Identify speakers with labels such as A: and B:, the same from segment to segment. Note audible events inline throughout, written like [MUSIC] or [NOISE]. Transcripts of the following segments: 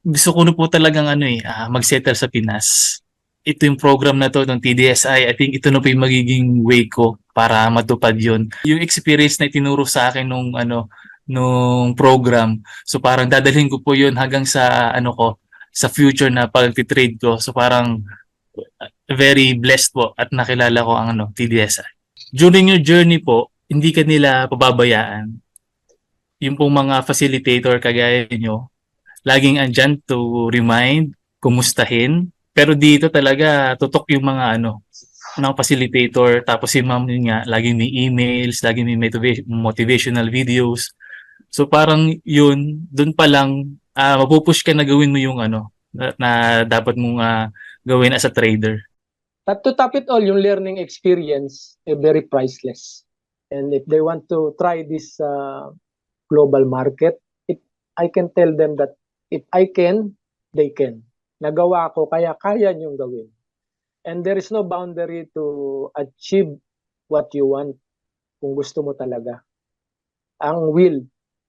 A: gusto ko na po talagang ano eh, ah, mag-settle sa Pinas. Ito yung program na to ng TDSI. I think ito na po yung magiging way ko para matupad yun. Yung experience na itinuro sa akin nung ano nung program. So parang dadalhin ko po yun hanggang sa ano ko sa future na pag-trade ko. So parang uh, very blessed po at nakilala ko ang ano TDSI. During your journey po, hindi ka nila pababayaan. Yung pong mga facilitator kagaya nyo, laging andyan to remind, kumustahin. Pero dito talaga tutok yung mga ano, ng facilitator. Tapos si ma'am yun nga, laging may emails, laging may motiva- motivational videos. So parang yun, dun pa lang, ah mapupush ka na gawin mo yung ano, na, na dapat mong ah, gawin as a trader.
B: But to top it all, yung learning experience, eh, very priceless. And if they want to try this uh, global market, it, I can tell them that if I can, they can. Nagawa ko, kaya kaya niyong gawin. And there is no boundary to achieve what you want kung gusto mo talaga. Ang will,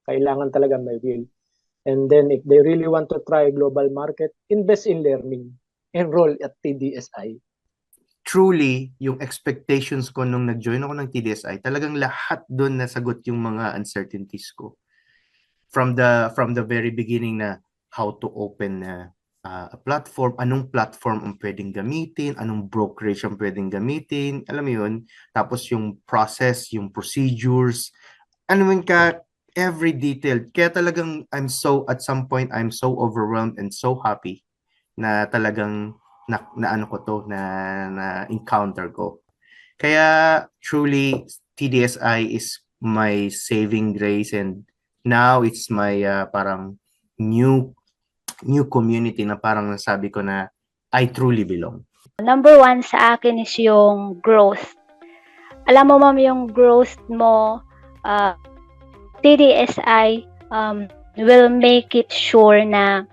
B: kailangan talaga may will. And then if they really want to try global market, invest in learning. Enroll at TDSI.
C: truly, yung expectations ko nung nag-join ako ng TDSI, talagang lahat doon nasagot yung mga uncertainties ko. From the from the very beginning na how to open uh, a platform, anong platform ang pwedeng gamitin, anong brokerage ang pwedeng gamitin, alam mo yun, tapos yung process, yung procedures, ano man ka, every detail. Kaya talagang I'm so, at some point, I'm so overwhelmed and so happy na talagang na, na ano ko to na na encounter ko. Kaya truly TDSI is my saving grace and now it's my uh, parang new new community na parang nasabi ko na I truly belong.
D: Number one sa akin is yung growth. Alam mo, ma'am, yung growth mo, uh, TDSI um, will make it sure na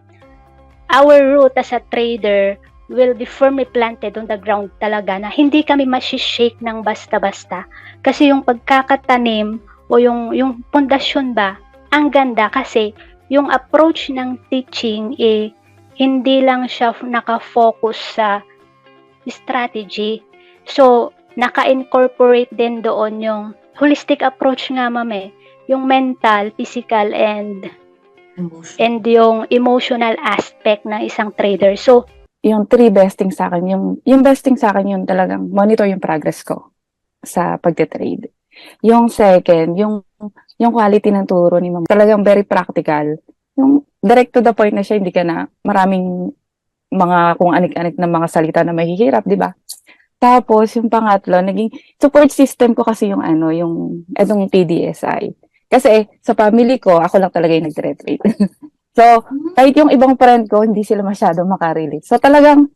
D: our route as a trader will be firmly planted on the ground talaga na hindi kami masishake ng basta-basta. Kasi yung pagkakatanim o yung, yung pundasyon ba, ang ganda kasi yung approach ng teaching eh, hindi lang siya nakafocus sa strategy. So, naka-incorporate din doon yung holistic approach nga ma'am eh. Yung mental, physical, and and yung emotional aspect ng isang trader. So,
E: yung three best things sa akin, yung, yung best thing sa akin yung talagang monitor yung progress ko sa pagte-trade. Yung second, yung, yung quality ng turo ni ma'am, talagang very practical. Yung direct to the point na siya, hindi ka na maraming mga kung anik-anik na mga salita na mahihirap, di ba? Tapos, yung pangatlo, naging support system ko kasi yung ano, yung etong TDSI. Kasi sa family ko, ako lang talaga yung nagtre-trade. [LAUGHS] so, kahit yung ibang friend ko, hindi sila masyado makarelate. So, talagang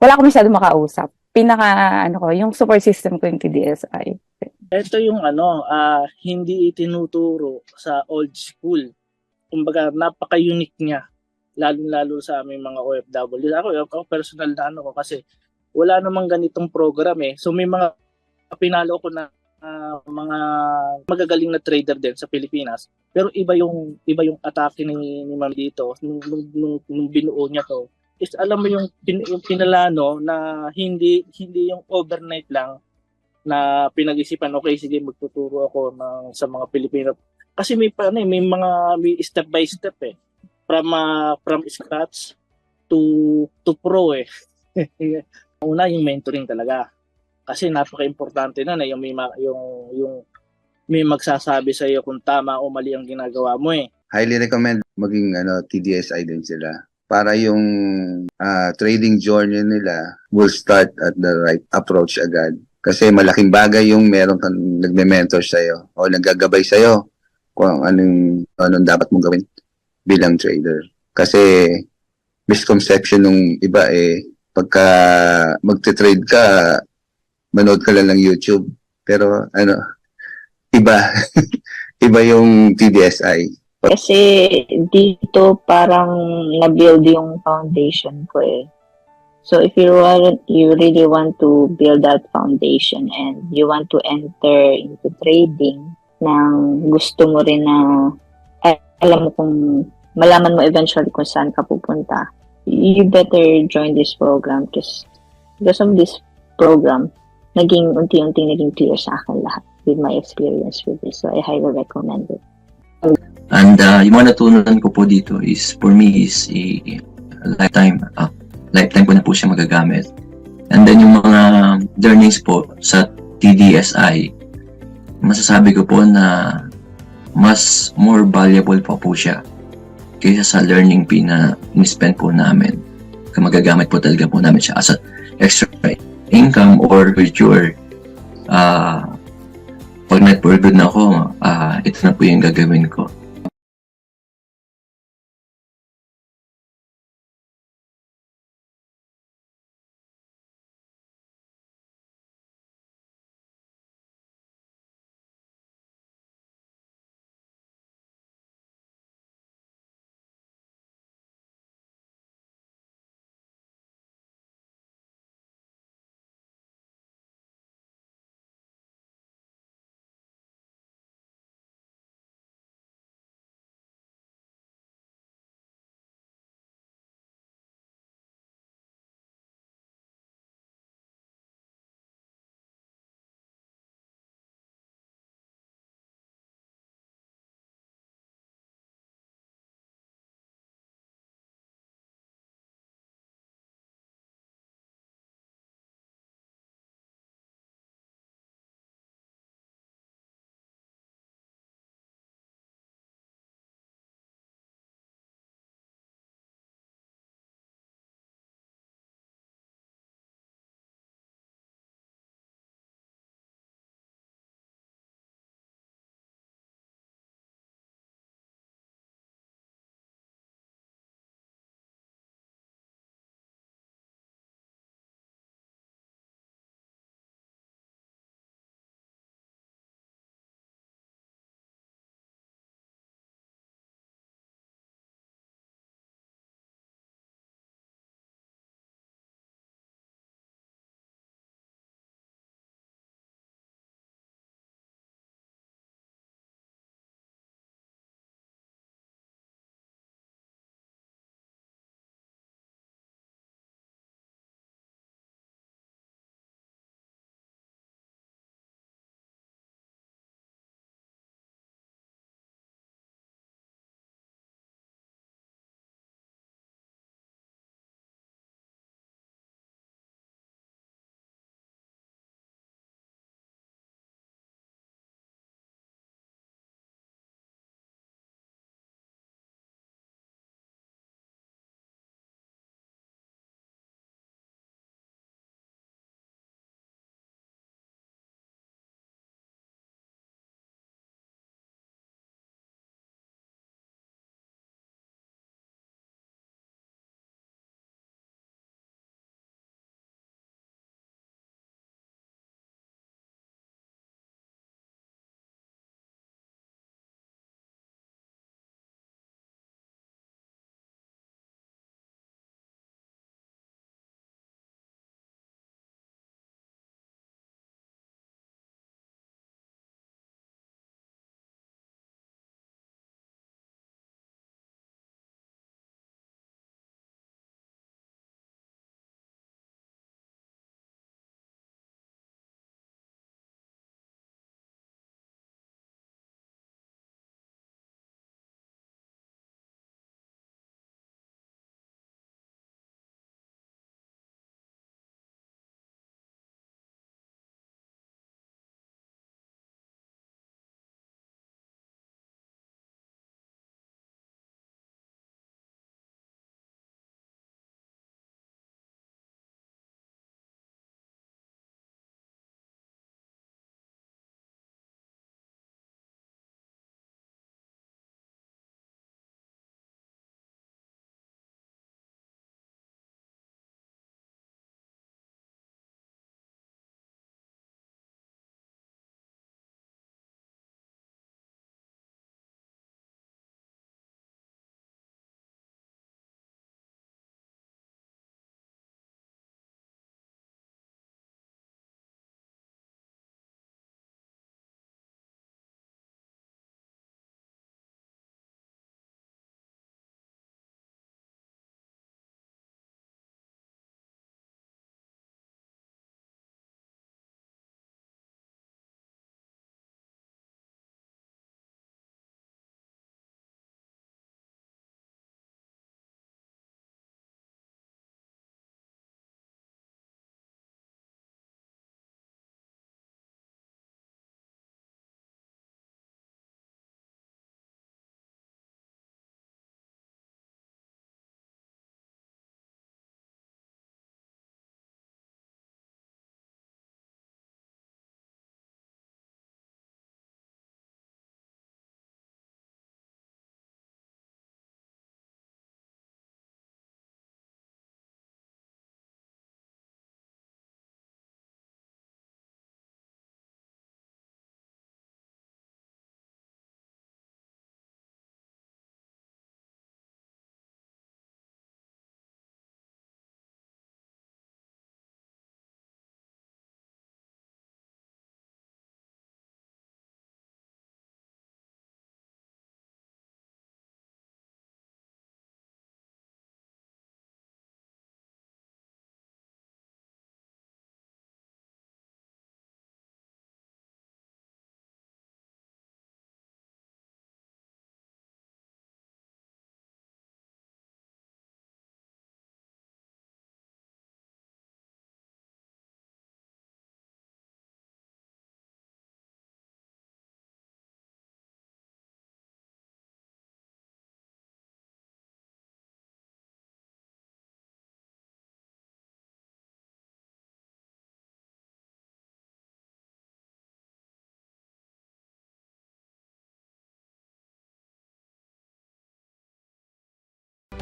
E: wala ako masyado makausap. Pinaka, ano ko, yung support system ko yung TDSI.
F: Ito yung ano, ah, hindi itinuturo sa old school. Kumbaga, napaka-unique niya. Lalo-lalo sa aming mga OFW. Ako, ako personal na ano ko kasi wala namang ganitong program eh. So may mga pinalo ko na ah, mga magagaling na trader din sa Pilipinas. Pero iba yung iba yung atake ni, ni Ma'am dito nung, nung, nung, nung binuo niya to. Is alam mo yung, pin, yung pinalano na hindi hindi yung overnight lang na pinag-isipan okay sige magtuturo ako ng sa mga Pilipino. Kasi may ano, eh, may mga may step by step eh. From uh, from scratch to to pro eh. [LAUGHS] Una yung mentoring talaga. Kasi napaka-importante na na yung may ma- yung yung may magsasabi sa iyo kung tama o mali ang ginagawa mo eh.
G: Highly recommend maging ano TDSI din sila. Para yung ah, trading journey nila will start at the right approach agad. Kasi malaking bagay yung meron kang nagme-mentor sa iyo o naggagabay sa iyo kung anong anong dapat mong gawin bilang trader. Kasi misconception ng iba eh pagka magte-trade ka manood ka lang ng YouTube pero ano iba [LAUGHS] iba yung TDSI
H: Kasi dito parang na-build yung foundation ko eh. So if you want, you really want to build that foundation and you want to enter into trading nang gusto mo rin na alam mo kung malaman mo eventually kung saan ka pupunta, you better join this program because because of this program, naging unti-unti naging clear sa akin lahat with my experience with this. So I highly recommend it.
I: And uh, yung mga natutunan ko po dito is, for me, is a lifetime, uh, lifetime ko na po siya magagamit. And then yung mga learnings po sa TDSI, masasabi ko po na mas more valuable pa po siya kaysa sa learning fee na in-spend po namin. Magagamit po talaga po namin siya as a extra income or future uh, pag good na ako, ah ito na po yung gagawin ko.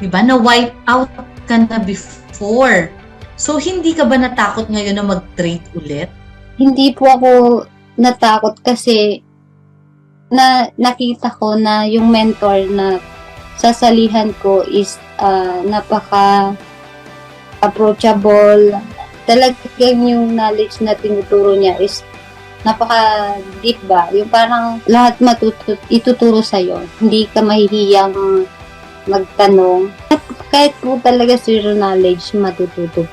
J: 'Di ba? Na wipe out ka na before. So, hindi ka ba natakot ngayon na mag-trade ulit?
K: hindi po ako natakot kasi na nakita ko na yung mentor na sasalihan ko is ah, napaka approachable. Talagang yung knowledge na tinuturo niya is napaka deep ba? Yung parang lahat matutu ituturo sa Hindi ka mahihiyang magtanong. At kahit po talaga zero knowledge, matututo po.